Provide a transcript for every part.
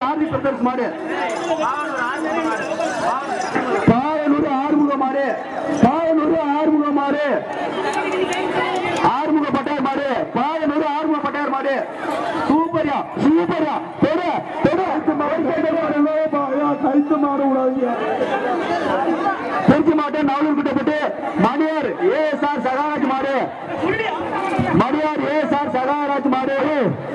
RV brothers மாடு பாவனூர் ஆறுமுக மாடு பாவனூர் ஆறுமுக மாடு ஆறுமுக பட்டார் மாடு பாவனூர் ஆறுமுக பட்டார் மாடு சூப்பர்யா சூப்பர்யா தொடு தொடு கைத்து மாடு விடாதீங்க திருச்சி மாட்டு நாவலூர் கிட்ட போட்டு மணியார் ஏஎஸ்ஆர் சகாராஜ் மாடு மணியார் ஏஎஸ்ஆர் சகாராஜ் மாடு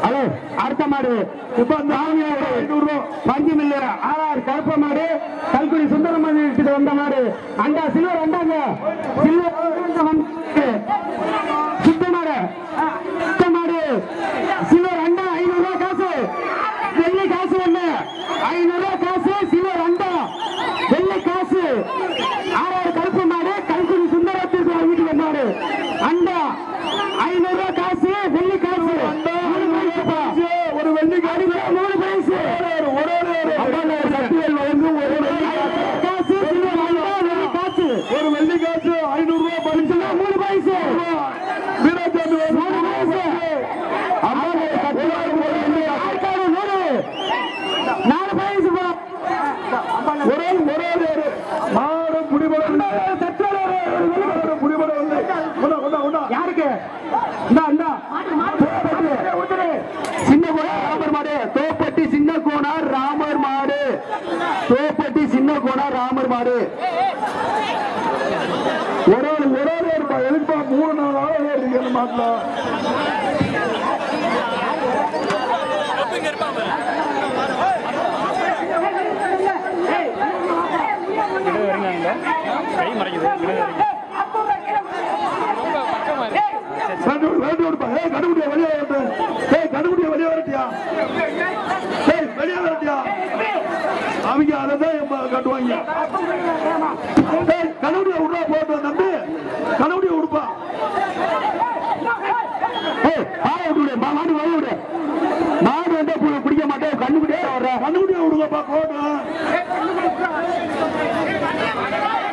ஹலோ அடுத்த மாடு. இப்ப நாமியார் ஐநூறு பஞ்சு மில்லு ஆர்ஆர் கருப்ப மாடு. கல்குடி சுந்தரமணி கிட்ட வந்த மாடு. அண்டா சில்வர் அண்டாங்க. சில்வர் வந்து சுத்த மாடு. சுத்த மாடு. சில்வர் அண்டா ஐநூறு ரூபாய் காசு வெள்ளி காசு ஒண்ணு ஐநூறு ரூபாய் காசு சில்வர் அண்டா வெள்ளி காசு ஆறாறு கருப்பு மாடு கல்குடி சுந்தரத்திற்கு வீட்டுக்கு வந்தாரு அண்டா ஐநூறு ரூபாய் காசு வெள்ளி காசு ஒரு வெள்ளி காசு மூணு பரிசு ஒரு ஒரு சக்திகள் வழங்கும் ஒரு வெள்ளி காசு சில்வர் அண்டா வெள்ளி காசு ஒரு வெள்ளி காசு ஐநூறு ரூபாய் பரிசு மூணு பரிசு வீராஜாமி மூணு பரிசு அம்மா சக்திகள் ஒரு வெள்ளி காசு நூறு நாலு பரிசு போ ஒரே ஒரே ஒரு மாடு புடிபட புடிபட யாருக்கு இந்தா இந்தா சின்ன கோணார் ராமர் மாடு தோப்பட்டி சின்ன கோணார் ராமர் மாடு தோப்பட்டி சின்ன கோணார் ராமர் மாடு ஒரு ஆள் ஒரு ஆள் இருப்பா எதுக்குப்பா மூணு நாலு ஆள் இருக்கு அந்த கை மறைக்குது கிட்ட வெளியே வரட்டு ஏய் கடுகுடிய வெளியே வரட்டியா ஏய் வெளியே வரட்டியா அவங்க அதை தான் கட்டுவாங்க ஏய் கடுகுடிய போட்டு கடுகுடிய விடுப்பா ஏய் பாய விடு மாடு வழி விடு மாடு வந்து பு- பிடிக்க மாட்டேன் கண்ணுக்குடியே வர்ற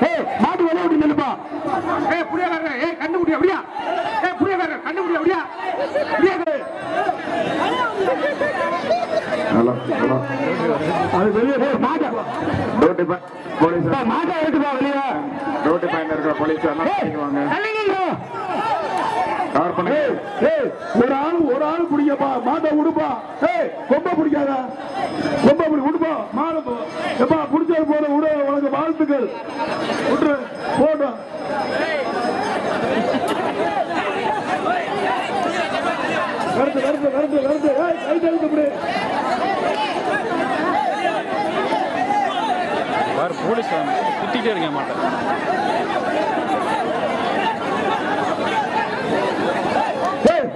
ஏய் மாடு வழி விட்டு நில்லுப்பா. ஏய் கண்ணுக்குடி அப்படியா? ஏய் புளியக்காரர் கண்ணுக்குடி அப்படியா? புளியக்காரர் ஹலோ ஹலோ. அது வெளியே ஏய் மாட்டா. ரோட்டு பா போலீஸ் மாட்டா இருக்குப்பா வெளியே. ரோட்டு பயணம் இருக்கிற போலீஸ் எல்லாம் ஏய் பண்ணிக்குவாங்க தள்ளிங்க கவர் பண்ணுங்க ஏய் ஏய் ஒரு ஆள் ஒரு ஆள் பிடிக்கப்பா மாட்டை விடுப்பா ஏய் கொம்ப பிடிக்காத கொம்ப பிடி விடுப்பா மாடு போ. எப்பா பிடிச்சது போற விடு வாழ்த்துக்கள் விட்டுரு போட்டோம் வருது வருது வருது வருது. ஏய் கை தழுத்து இப்படி. வேறு போலீஸ் திட்டிகிட்டே இருக்கேன் மாட்டேன்.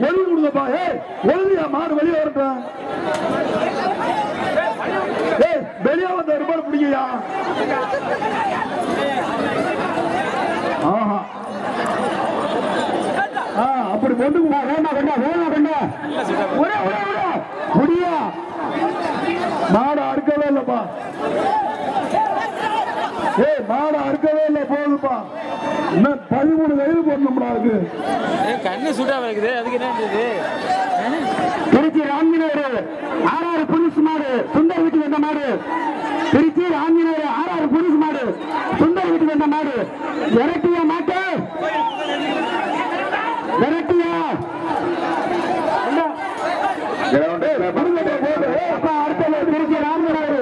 ஒளி கொடுங்கப்பா. ஏய் ஒளியா மாடு வெளியே வரட்டும். வெளியே வந்த ரூபாய் பிடிக்கயா ஆஹா. ஆ அப்படி கொண்டு வேணா வேண்டா வேணா வேண்டா ஒரே ஒரே ஒரே. முடியா? மாடு அறுக்கவே இல்லப்பா. ஏய் மாடு அறுக்கவே இல்லை போகுதுப்பா இன்னும் பதிமூணு வயது போடணும்டா அதுக்கு. கண்ணு சுட்டா இருக்குது அதுக்கு என்ன திருச்சி ராமினவர் ஆறாறு புலிஸ் மாடு சுந்தர் வீட்டுக்கு வந்த மாடு திருச்சி ராமினவர் ஆறாறு புலிஸ் மாடு சுந்தர் வீட்டுக்கு வந்த மாடு விரட்டியா மாட்டு. விரட்டியா. கிரவுண்டு. அப்பா, அடுத்தது திருச்சி ராமினவர்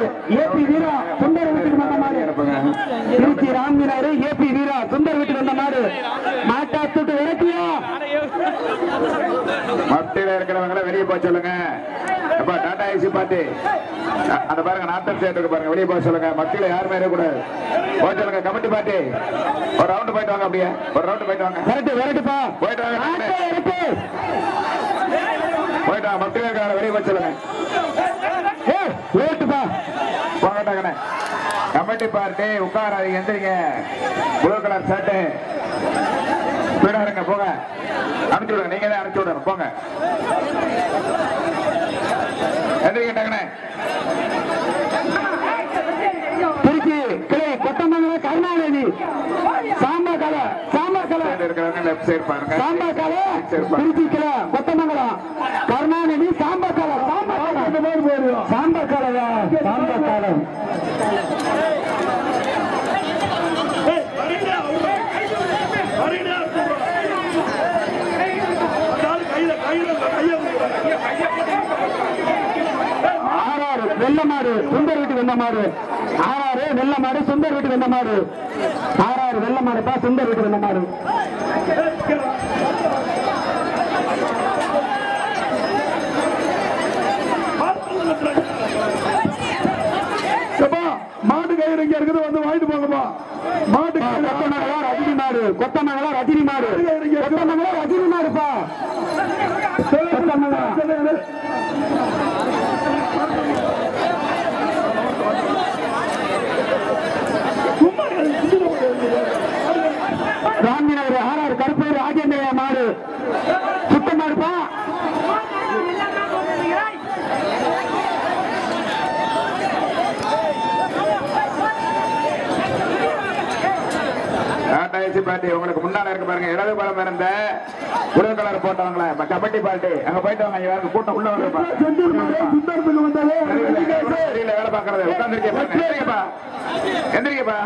ஏபி வீரா சுந்தர் வீட்டுக்கு வந்த மாடு. திருச்சி ராமினவர் ஏபி வீரா சுந்தர் வீட்டுக்கு வந்த மாடு. மாட்டா சுட்டு விரட்டியா. மத்தியில இருக்கிறவங்கள வெளியே போக சொல்லுங்க. அப்பா டாடா ஏசி பார்த்து அ- அந்த பாருங்க நாத்தம் சேர்த்துக்கு பாருங்க வெளியே போக சொல்லுங்க. மத்தியில யாருமே இருக்கக்கூடாது. போக சொல்லுங்க கமிட்டி பார்ட்டி ஒரு ரவுண்டு போயிட்டு வாங்க அப்படியே. ஒரு ரவுண்டு போயிட்டு வாங்க. விரட்டு விரட்டுப்பா போயிட்டு வாங்க போயிட்டு வாங்க மத்தியில இருக்கிறவங்க வெளியே போக சொல்லுங்க. விரட்டுப்பா போகட்டாங்கண்ணே கமிட்டி பார்ட்டி உட்காராதீங்க எந்திரிங்க. ப்ளூ கலர் ஷர்ட்டு ஸ்பீடா இருங்க போங்க. அனுப்பிச்சு விடுங்க நீங்க தான் அனுப்பிச்சு விடணும் போங்க. எந்திரிக்கிட்டாங்கண்ணே திருச்சி கிளை கொத்தமங்கல கருணாநிதி. சாம்பா கலை சாம்பா கலை. இருக்கிறவங்க லெஃப்ட் சைடு பாருங்க. சாம்பா கலை. திருச்சி கிளை கொத்தமங்கலம். கருணாநிதி சாம்பா கலை. சாம்பா கலை. சாம்பா கலையா? ஆறாறு சுந்தர் வீட்டு வெள்ளமாடு ஆறாறு வெள்ளமாடு சுந்தர் வீட்டு வெள்ளமாடு ஆறாறு வெள்ளமாடுப்பா சுந்தர் வீட்டு வெள்ளமாடு மாட்டு கயிறு இங்க இருக்குது வந்து வாங்கிட்டு போங்கப்பா. மாட்டு கயிறு கொத்தமங்கலா ரஜினி மாடு. கொத்தமங்கலா ரஜினி மாடு. கொத்தமங்கலா ரஜினி மாடுப்பா. கொத்தமங்கலா ராமிநகர் ஆறாறு கருப்பூர் ராஜேந்திர மாடு சுத்த மாடுப்பா டாடா ஏசி பார்ட்டி உங்களுக்கு முன்னால இருக்கு பாருங்க இடது பலம் இருந்த புது கலர் போட்டவங்கள கபடி பார்ட்டி. அங்க போயிட்டு வாங்க யாருக்கு கூட்டம் உள்ள தெரியல வேலை பாக்குறது உட்காந்துருக்கேன் எந்திரிக்கப்பா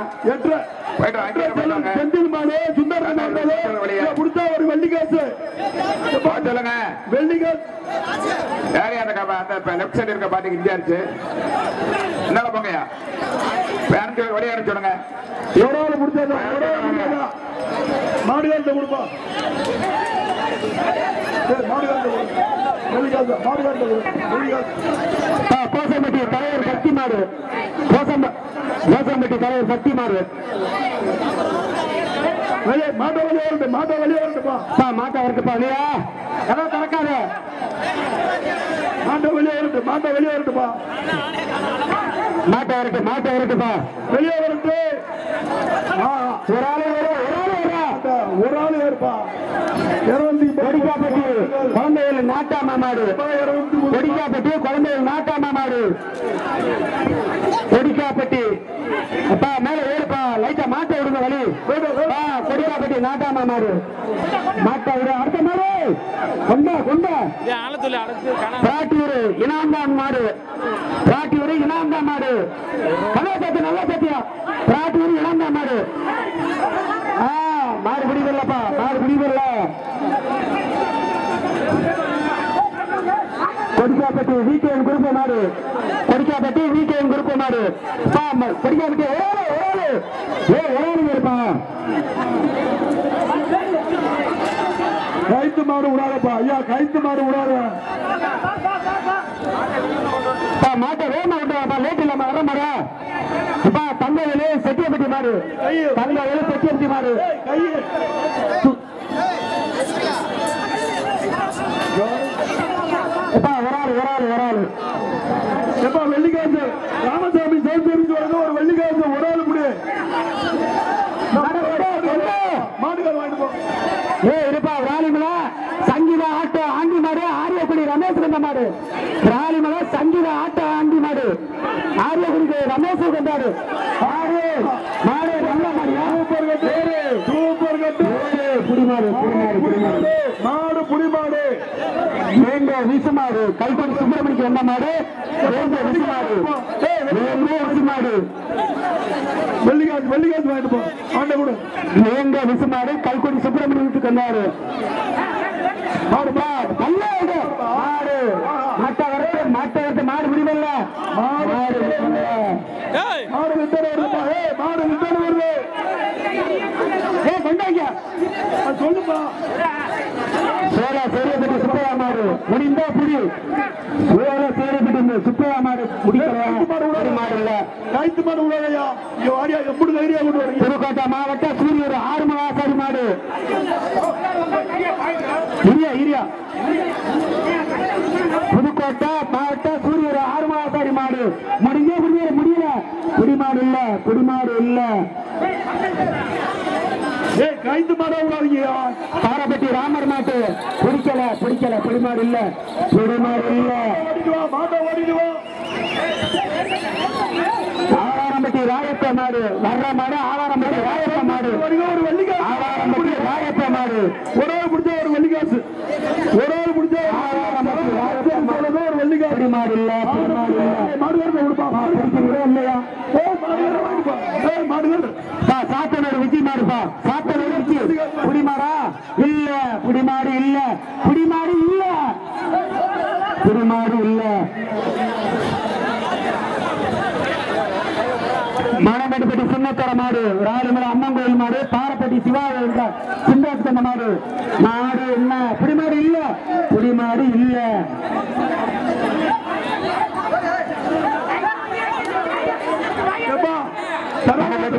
சொல்லுங்க. வெள்ளி காசு யாரையா அந்த லெஃப்ட் சைடு இருக்க பாட்டிக்கு இன்சார்ஜ் என்னால போங்கய்யா. பேரண்ட் வெளியே அனுப்பிச்சுடுங்க ஒரு ஆள் முடிச்சாதா ஆள் முடிச்சாதா கொடுப்பா. கோசம்பட்டி தலைவர் சக்தி கோசம்ப கோசம்பட்டி தலைவர் சக்தி வெளியே மாட்டை வெளியே வரட்டும் மாட்டை வெளியே வரட்டுப்பா பா. மாட்டா இருக்குப்பா இல்லையா கதை திறக்காத. மாட்டை வெளியே வரட்டும் மாட்டை வெளியே வரட்டுப்பா மாட்டா இருக்கு மாட்டா இருக்குப்பா வெளியே ஆ, ஒரு ஆளு வரும், ஒரு ஆளு வரா. மாட்டை, ஒரு ஆள் ஏறுப்பா இருபத்தி கொடிக்காப்பட்டி குழந்தைகள் நாட்டாமா மாடு கொடிக்காப்பட்டி குழந்தைகள் நாட்டாமா மாடு கொடிக்காப்பட்டி. அப்பா மேல ஏறுப்பா. லைட்டா மாட்டை விடுங்க வழி கொடிக்காப்பட்டி நாட்டாமா மாடு மாட்டை விடு. கொண்டா இனாம்தான் மாடு. இனாம்தான் மாடு. நல்லா சத்தியம் நல்லா சத்தியம் பிராட்டியூர் இனாம்தான் மாடு. மாடு பிடிக்கலப்பா மாடு பிடிக்கல கொடிக்காப்பட்டி வீக்கேன் குறுப்பு மாடு. கொடிக்காப்பட்டி வீக்கேன் குறுப்பு மாடு. பா, கொடிக்காப்பட்டி ஓடு ஓடு. ஏ ஓடு கைத்து மாடு விடாதப்பா ஐயா கைத்து மாடு விடாத அப்பா, மாட்டை வேகமா விட்டுவாப்பா லேட் இல்லாம வர மாடா அப்பா தங்கவேலு செட்டியப்பட்டி மாடு. தங்கவேலு செட்டியப்பட்டி மாடு கையை அப்பா ஒரு ஆள் ஒரு ஆள் ஒரு ஆள் எப்பா வெள்ளிக்காசு ராமசாமி சௌந்தரிக்கு வந்து ஒரு வெள்ளிக்காசு ஒரு ஆள் முடி மாடு, கொண்டு, கொண்டு. மாடுகார் வாங்கிட்டு போ ஏ இருப்பா ராலிமலை சங்கீதா ஆட்டோ ஆண்டி மாடு ஆரியக்குடி ரமேஷ் கண்ட மாடு ராலிமலை சங்கீதா ஆட்டோ ஆண்டி மாடு. ஆரியக்குடிக்கு ரமேஷ் கண்டாடு. ஆறு மாடு நல்ல மாடியா சூப்பர் கட்டு புடிமாடு புடிமாடு புடிமாடு மாடு புடி மாடு வேங்க விசுமாடு கைப்படி சுப்பிரமணிக்கு வந்த மாடு. வேங்க விசுமாடு. வேங்க விசுமாடு. வெள்ளிக்காசு வெள்ளிக்காசு வாங்கிட்டு போ. ஆண்ட கொடு. வேங்க விசுமாடு கல்குடி சுப்பிரமணிய வீட்டுக்கு வந்தாரு. மாடு மாடு. நல்ல இது. மாடு மாடு வித்தனை ஏய். மாடு வித்தனை வருது ஏ கொண்டாங்க. சொல்லுப்பா சோழ சேரியப்பட்டி சுப்பையா மாடு. முடிந்தா புடி சோழ சேரியப்பட்டி இந்த சுப்பையா மாடு முடிக்கிறேன் ஒரு மாடு கைத்து மாடு இங்க வாடியா எப்படி தைரியா கொண்டு வரீங்க. புதுக்கோட்டை மாவட்டம் சூரியூர் ஆறு ஆசாரி மாடு. இரியா இரியா. புதுக்கோட்டை மாவட்டம் சூரியூர் ஆறு ஆசாரி மாடு. முடிஞ்ச முடியல முடியல? குடிமாடு இல்ல குடிமாடு இல்ல. ஏய் கைத்து மாடா விடாதீங்கயா பாரப்பட்டி ராமர் மாட்டு. பிடிக்கல பிடிக்கல பிடிமாறு இல்ல. பிடிமாறு இல்ல. ஆவாரம்பட்டி ராயப்ப மாடு வர்ற மாடு ஆவாரம்பட்டி ராயப்ப மாடு. ஒரு வள்ளிக்காசு ஆவாரம்பட்டி ராயப்ப மாடு. ஒரு ஆள் பிடிச்சா ஒரு வள்ளிக்காசு. ஒரு ஆள் பிடிச்சா மாடு இல்ல இல்ல கொடுப்பா இல்லையா ஏய் வாங்கிப்பா ஏய் பா சாத்தனூர் விஜய் மாடுப்பா சாத்தனூர் விஜய் புடிமாடா இல்ல புடிமாடு இல்ல புடிமாடு இல்ல புடிமாடு இல்ல மணமேடுபட்டி சின்னத்தர மாடு ராயலமலை அம்மன் கோயில் மாடு பாரப்பட்டி சிவா சிந்தாஸ்கந்த மாடு மாடு என்ன புடிமாடு இல்ல புடிமாடு இல்ல ஏப்பா மணமேடுபட்டி சின்னத்தர மாடு பாரப்பட்டி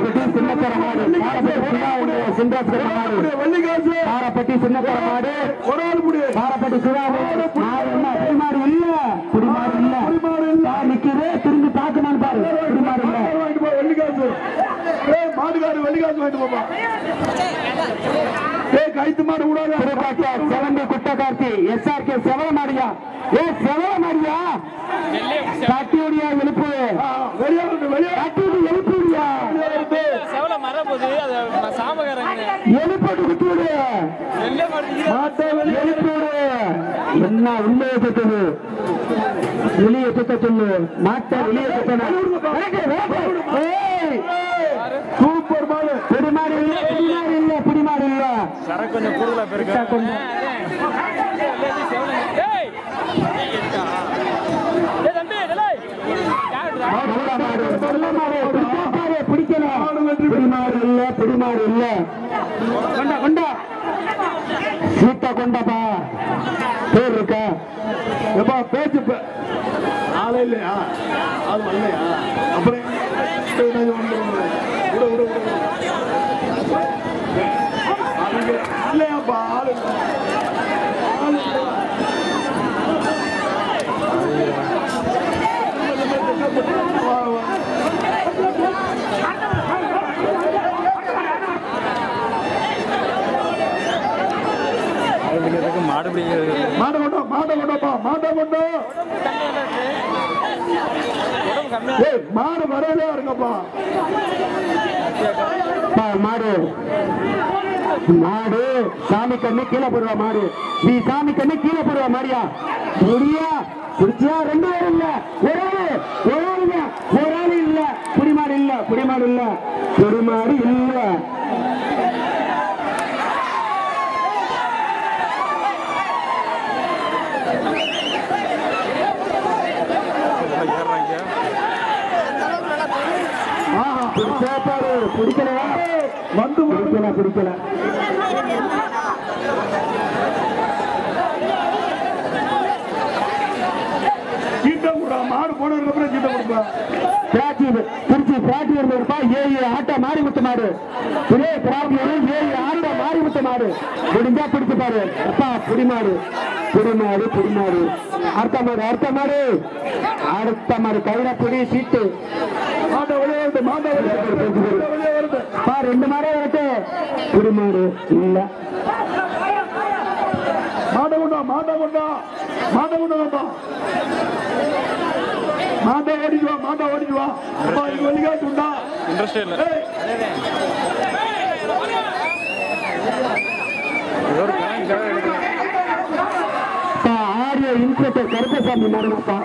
சிவா சிந்தாஸ்கந்த மாடு வள்ளிகாசு பாரப்பட்டி சின்னத்தர மாடு ஒரு ஆள் முடி பாரப்பட்டி சிவா மாடு என்ன புடிமாடு இல்ல. புடிமாடு இல்ல. நிக்குது திரும்பி பார்க்கணும் பாரு புடிமாடு இல்ல வாங்கிப்பா வள்ளிகாசு ஏய் வாங்கிட்டு போப்பா. ஏய் கைத்து மாடு விடாத திருப்பாச்சா செவந்தி குட்டகார்த்தி எஸ்ஆர்கே செவல மாடியா ஏ செவல மாடியா கட்டியோடியா எழுப்பு வெளியாடு வெளியாடு கட்டியோடு எழுப்புடியா செவல மர போது அது சாமகாரங்க. எழுப்பட்டு குட்டியோடு மாட்டை வெளியே. எழுப்பிவிடு. என்ன உள்ளே சுத்துது வெளியே சுத்த சொல்லு. மாட்டை வெளியே சுத்தணும் சூப்பர் மாடு பிடிமாறு இல்ல பிடிமாறு இல்ல பிடிமாறு இல்ல சரக்கு கொஞ்சம் கூடுதலா பெருக்கா கொஞ்சம். பிடிக்கல பிடிமாறு இல்ல பிடிமாறு இல்ல கொண்டா கொண்டா சீட்டா கொண்டாப்பா பேர் இருக்கா எப்பா பேச்சு பே- ஆளே இல்லையா ஆள் வரலையா இல்லையாப்பா ஆளு இல்லை. ஆளு இல்லை. வா, மாடு மாட்டை மாட்டை கொண்டோப்பா மாட்டை மாடு வரவே இருக்கப்பா பா, மாடு. மாடு சாமி கண்ணு கீழே போடுவா மாடு. நீ சாமி கண்ணு கீழே போடுவா மாடியா. முடியா குடிச்சியா ரெண்டு பேரும் இல்ல. ஒரு ஆளு ஒரு ஆளு இல்ல. ஒரு ஆளு இல்ல. குடிமாடு இல்ல குடிமாடு இல்ல. குடிமாடு இல்ல ஏறாங்க ஆஹா பிடிச்சா பாரு பிடிக்கலையா வந்து பிடிக்கல பிடிக்கல. சீட்டம் கூட மாடு போனதுக்கு அப்புறம் கொடுப்பா. திருச்சி இருப்பா ஏழு ஆட்டா மாரிமுத்து மாடு. ஒரே பிராட்டி ஏழு ஆட்டா மாரிமுத்து மாடு. முடிஞ்சா பிடிச்சு பாரு. அப்பா புடிமாடு. புடிமாடு புடிமாடு. அடுத்த மாடு அடுத்த மாடு. அடுத்த மாடு கையில புடி சீட்டு. மாட்டை வெளியே வருது மாட்டை வெளியே வருது பா ரெண்டு மாடே இருக்கு. புடிமாடு இல்ல. மாட்டை கொண்டா மாட்டை கொண்டா மாட்டை கொண்டு வாப்பா. மாட்டை ஓடிட்டு வா மாட்டை ஓடிட்டு வா. அப்பா இது வெளிக்காட்டு உண்டா இன்ட்ரெஸ்டே இல்லை. ஒரு ஆடியோ இன்ஸ்பெக்டர் கருப்பசாமி மாடுங்கப்பா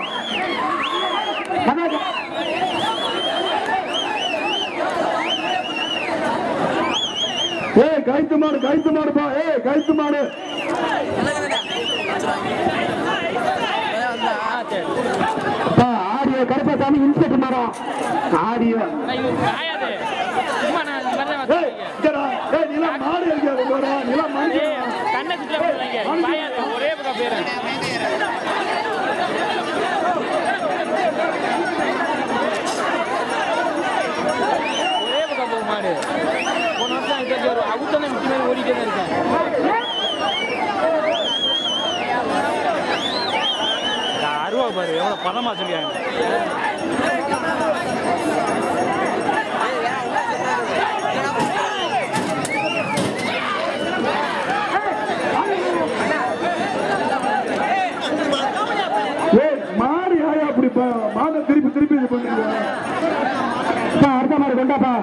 ஏய் கைத்து மாடு கைத்து மாடுப்பா ஏய் கைத்து மாடு audio Karuppasamy inspector madam audio. மாடு இருக்கியா கொண்டு வரா நிலா மாடு. ஒரே பக்கம் மாடு. போன வருஷம் இது ஒரு அவுத்தனை ஓடிட்டே தான் இருக்கேன் அருவா பாரு எவ்வளோ பதமா சொல்லியாங்க மாடு அப்படி திருப்பி திருப்பி இது பண்ணுறீங்க அடுத்த கொண்டாப்பா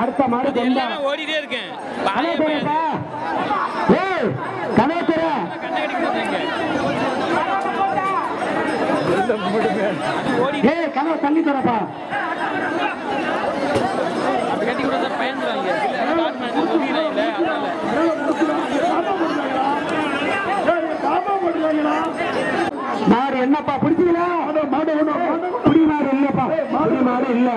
அடுத்த மாடு எல்லாமே ஓடிட்டே இருக்கேன். ஓடி ஏய் கதவை தள்ளி தரப்பா கட்டி கொடுத்தா பயந்துறாங்க மாடு என்னப்பா பிடிச்சீங்களா மாடு மாடு இல்லப்பா. மாடு இல்ல.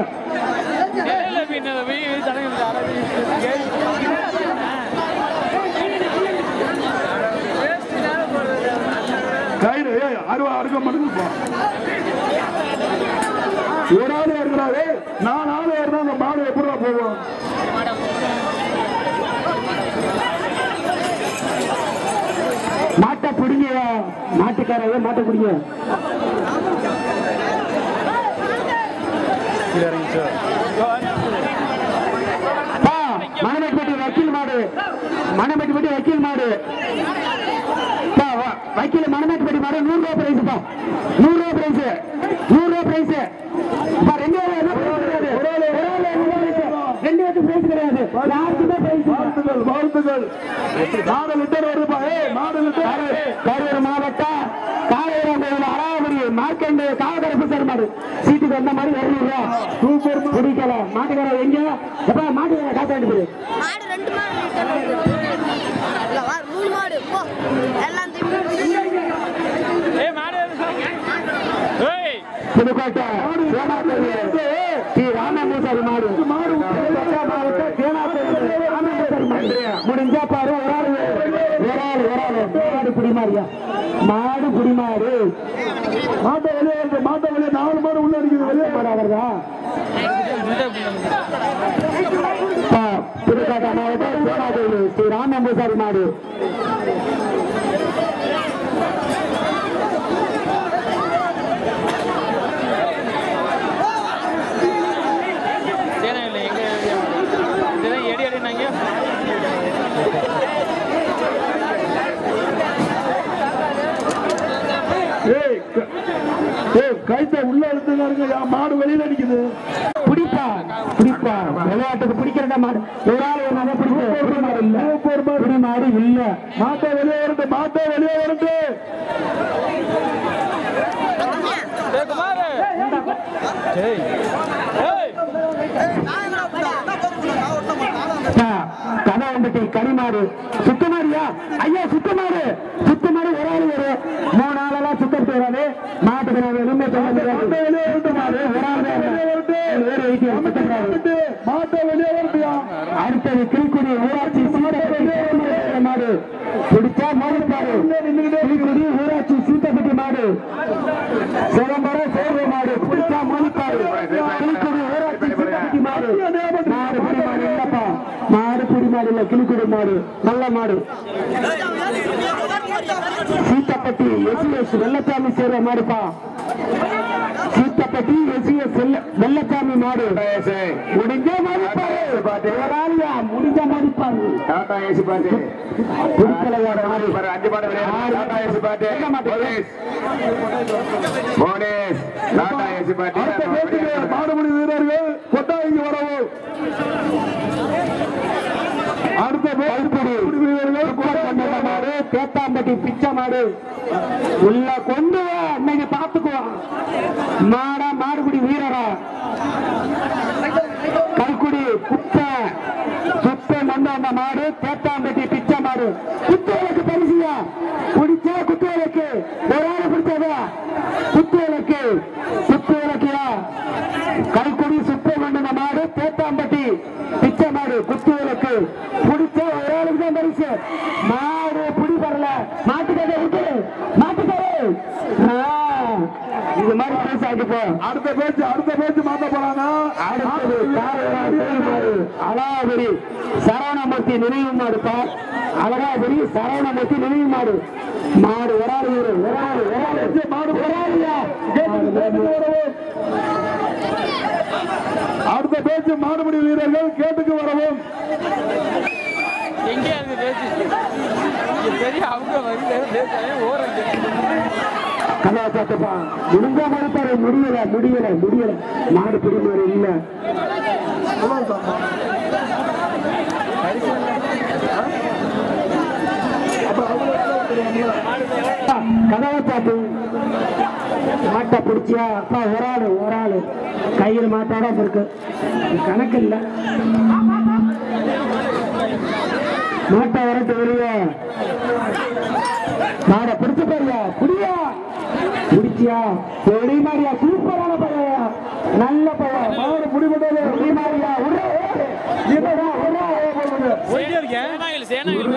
கயிறு ஏய், அருவா அறுக்க மாட்டேங்குதுப்பா ஒரு ஆள் இருக்கிறாரு நாலு ஆள் இருந்தா அந்த மாடு எப்படிடா போவோம் மாட்டை பிடிங்க. மாட்டுக்காரங்க மாட்டை பிடிங்க. பா, மணமேட்டுப்பட்டி வக்கீல் மாடு மணமேட்டுப்பட்டி வக்கீல் மாடு. வக்கீல் மணமேட்டுப்பட்டி மாடு நூறு ரூபாய் பிரைஸ் பா. நூறு ரூபாய் பிரைஸ் நூறு ரூபாய் பிரைஸ் ரெண்டு. ஒரு ஒரு? ரெண்டு பேருக்கு பிரைஸ் கிடையாது. யாருக்குமே பிரைஸ் வாழ்த்துக்கள் வாழ்த்துக்கள். லிட்டர் வருதுப்பா ஏய் மாடு லிட்டர். கரூர் மாவட்டம் காலையில அராவடி மார்க்கண்டு காவகரப்பு சார் மாடு. சீட்டுக்கு வந்த மாதிரி பிடிக்கல மாட்டுக்கார எங்க? எப்ப மாட்டுக்கார காத்த வேண்டியது மாடு ரெண்டு மாடு இல்ல வா மூணு மாடு போ எல்லாம் திரும்பி ஏ மாடு ஏய் புதுக்கோட்டை சேனாபதி ஸ்ரீ ராமமூசாரி மாடு மாடு முடிஞ்சா பாரு ஒரு ஆள் ஒரு ஆள் ஒரு ஆள் மாடு குடிமாரியா மாடு குடிமாறு மாட்டை வெளியே வருது மாட்டை வெளியே நாலு மாடு உள்ள அடிக்குது வெளியே மாடு அவர்தா புதுக்கோட்டை மாவட்டம் சேனாபதி ஸ்ரீ ராமமூசாரி மாடு சேனா இல்லை எங்க இதெல்லாம் எடி அடினாங்க ஏய் க- ஏய் கைத்த உள்ள எடுத்துக்காருங்க மாடு வெளியில அடிக்குது பிடிப்பா பிடிப்பா விளையாட்டுக்கு பிடிக்கிறத மாடு. ஒரு ஆள் ஒரு நாள் பிடிப்போம் பிடி மாடு இல்ல. மாட்டை வெளியே வருது மாட்டை வெளியே வருது. கதாவம்பட்டி கனிமாடு. சுத்தமாரியா ஐயா சுத்தமாடு சுத்தமாடு ஒரு ஆள் ஒரு மூணு ஆளெல்லாம் சுத்தம் வராது மாட்டுக்கு நான் எதுவுமே சொல்ல முடியாது வெளியே வருது மாடு ஒரு ஆள் தான் வெளியே வருது வேற வைத்தியம் சுத்தம் வராது. மாட்டை வெளியே வருதுயா அடுத்தது கிளிக்குடி ஊராட்சி சீத்தப்பட்டி மாடு. பிடிச்சா மோதிப்பாரு கிளிக்குடி ஊராட்சி சீத்தப்பட்டி மாடு. சிதம்பரம் சேர்வை மாடு. பிடிச்சா மோதிப்பாரு கிளிக்குடி ஊராட்சி சீத்தப்பட்டி மாடு. மாடு புடி மாடு இல்லப்பா. மாடு புடி மாடு இல்ல கிளிக்குடி மாடு. நல்ல மாடு. சீத்தப்பட்டி எஸ்எஸ் வெள்ளச்சாமி சேர்வை மாடுப்பா. சீத்தப்பட்டி எஸ்எஸ் மாடு. முடிஞ்ச மதிப்பாரு முடிஞ்ச மதிப்பாரு டாடா ஏசி பாட்டு பிடிக்கலையோட மாடு பாரு, அஞ்சு பாட்டு விளையாடு. டாடா ஏசி பாட்டு. போலீஸ் டாடா ஏசி பாட்டு. அடுத்த பேச்சுக்கு மாடுபிடி வீரர்கள் கொட்டாய்க்கு வரவும். அடுத்த வீரர்கள் மாடு தேத்தாம்பட்டி பிச்சை மாடு. உள்ள கொண்டு அன்னைக்கு பாத்துக்குவோம் மாடா மாடுகுடி வீரரா. கல்குடி குப்பை குப்பை மண்ட அந்த மாடு தேத்தாம்பட்டி பிச்சை மாடு குத்துவலுக்கு பரிசியா பிடிச்சா குத்துவலுக்கு ஒரு ஆள் பிடிச்சதா குத்துவலுக்கு குத்துவலுக்கியா கல்குடி சுப்பை மண்டன மாடு தேத்தாம்பட்டி பிச்சை மாடு குத்துவலுக்கு பிடிச்ச ஒரு ஆளுக்கு தான் பரிசு மாடு பிடி வரல மாட்டுக்கதை விட்டு மாட்டுக்கதை இது மாதிரி பரிசு ஆகிட்டு போ அடுத்த பேச்சு அடுத்த பேச்சு மாத்த போறாங்க அடுத்தது காரைக்கால் தேனிமாடு அழகாபுரி சரவணமூர்த்தி நினைவு மாடு பார் அழகாபுரி சரவணமூர்த்தி நினைவு மாடு. மாடு ஆள் ஒரு ஆள் மாடு ஆளுயா அடுத்த பேச்சு மாடுபிடி வீரர்கள் கேட்டுக்கு வரவும். எங்கேயா இருக்கு பேச்சு. பெரிய அவங்க வந்து ஓரம் கலாச்சாரப்பா முடிஞ்ச மறுப்பாரு முடியல முடியல முடியல. மாடு பிடி மாடு இல்ல. கதவை சாத்து மாட்டை பிடிச்சியா? அப்பா ஒரு ஆளு ஒரு ஆளு. கையில் மாட்டாட இருக்கு. கணக்கு இல்லை. மாட்டை வரட்டு வெளியே. மாடை பிடிச்ச பாரியா புரியா பிடிச்சியா பொடி மாதிரியா சூப்பரான பையா நல்ல பையன். மாடு முடிபட்டது பொடி மாதிரியா உடா உடா உடா போயிட்டே இருக்கேன் சேனாயில் சேனாயில்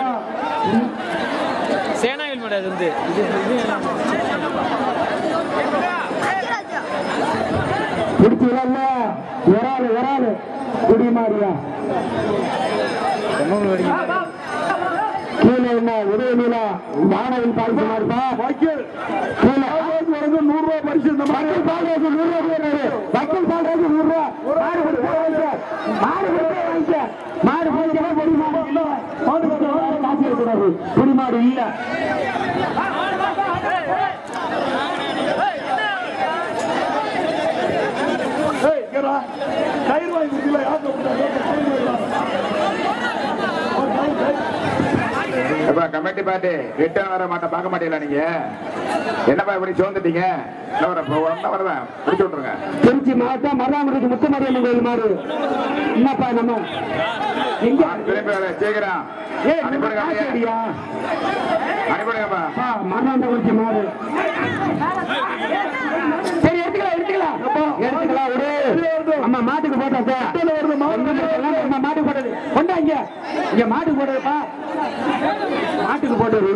சேனாயில் மேடம். அது வந்து. பிடிச்சிடல ஒரு ஆளு ஒரு ஆளு கீழே என்ன உதயநிலா மாணவன் பாலிசி மாறுப்பா கீழே. வரைக்கும் நூறு ரூபாய் பரிசு இந்த வக்கீல் பால்ராஜ் நூறு ரூபா போடுறாரு வக்கீல் பால்ராஜ் நூறு ரூபா மாடு கொடுத்து மாடு கொடுத்து வாங்கிக்க மாடு கொடுத்து காசு இருக்கக்கூடாது பொடி மாடு இல்ல ஏய் கேடா கயிறு வாங்கி கொடுக்கல யார் எப்ப கமிட்டி பாட்டி ரிட்டர்ன் வர மாட்டேன் பார்க்க மாட்டீங்களா நீங்க? என்னப்பா இப்படி சோர்ந்துட்டீங்க? வரதான் முடிச்சு விட்டுருங்க. திருச்சி மாவட்டம் மருதாமுடிக்கு முத்துமாரியம்மன் கோயில் மாடு என்னப்பா நம்ம? எங்க? நம்ம அனுப்பிடுங்க அனுப்பிடுங்கப்பா மருதாண்டகுறிச்சி மாடு சரி எடுத்துக்கலாம் எடுத்துக்கலாம். எடுத்துக்கலாம் ஒரு. நம்ம மாட்டுக்கு போட்டோம் சார் வருது கொண்டா இங்க இங்க மாட்டுக்கு போடுறப்பா. மாட்டுக்கு போட்டது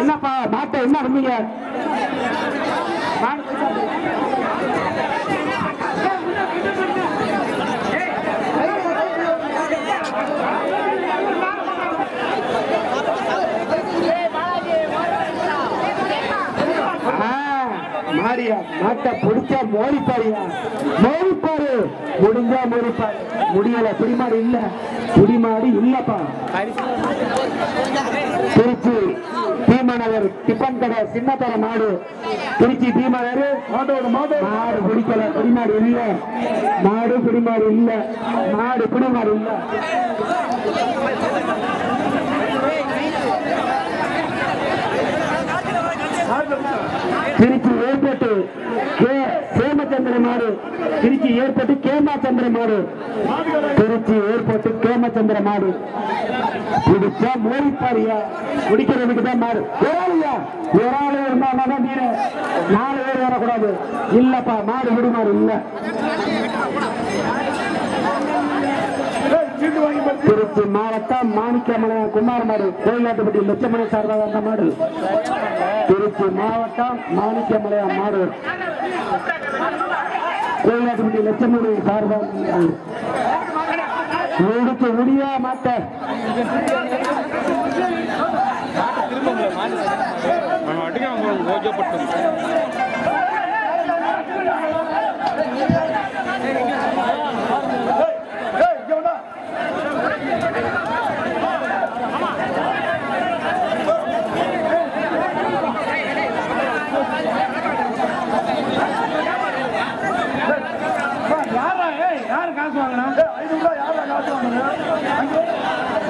என்னப்பா மாட்டை என்ன பண்ணீங்க? மாடு ஆ, மாடியா மாட்டை பிடிச்சா மோதிப்பாரியா மோதிப்பாரு முடிஞ்சா மோதிப்பாரு முடியல பிடிமாடு இல்ல. பிடிமாடு இல்லப்பா. திருச்சி பீமாநகர் டிபன் கடை சின்னத்தர மாடு. திருச்சி பீமாநகர் மாடோட மாடு மாடு பிடிக்கல பிடிமாடு இல்ல. மாடு பிடிமாடு இல்ல. மாடு பிடிமாடு இல்ல. Thank you ஏற்பட்டு கே சேமச்சந்திர மாடு திருச்சி ஏற்பட்டு கேமாச்சந்திர மாடு திருச்சி ஏற்பட்டு கேமச்சந்திர மாடு பிடிச்சா மோதிப்பாரியா குடிக்கிறதுக்கு தான் மாடு ஒரு ஆளுயா ஒரு ஆளு இருந்தா தான் மீன் நாலு பேர் வரக்கூடாது இல்லப்பா மாடு விடுமாறு இல்ல. திருச்சி மாவட்டம் மாணிக்கமலை குமாரமாடு கோயிலாட்டுப்பட்டி லட்சமணி சார்பாக அந்த மாடு. திருச்சி மாவட்டம் மாணிக்கமலையா மாடு. கோயிலாட்டுப்பட்டி லட்சமணி சார்பாக முடிக்க முடியா மாட்ட? திரும்ப mình nữa. Anh biết.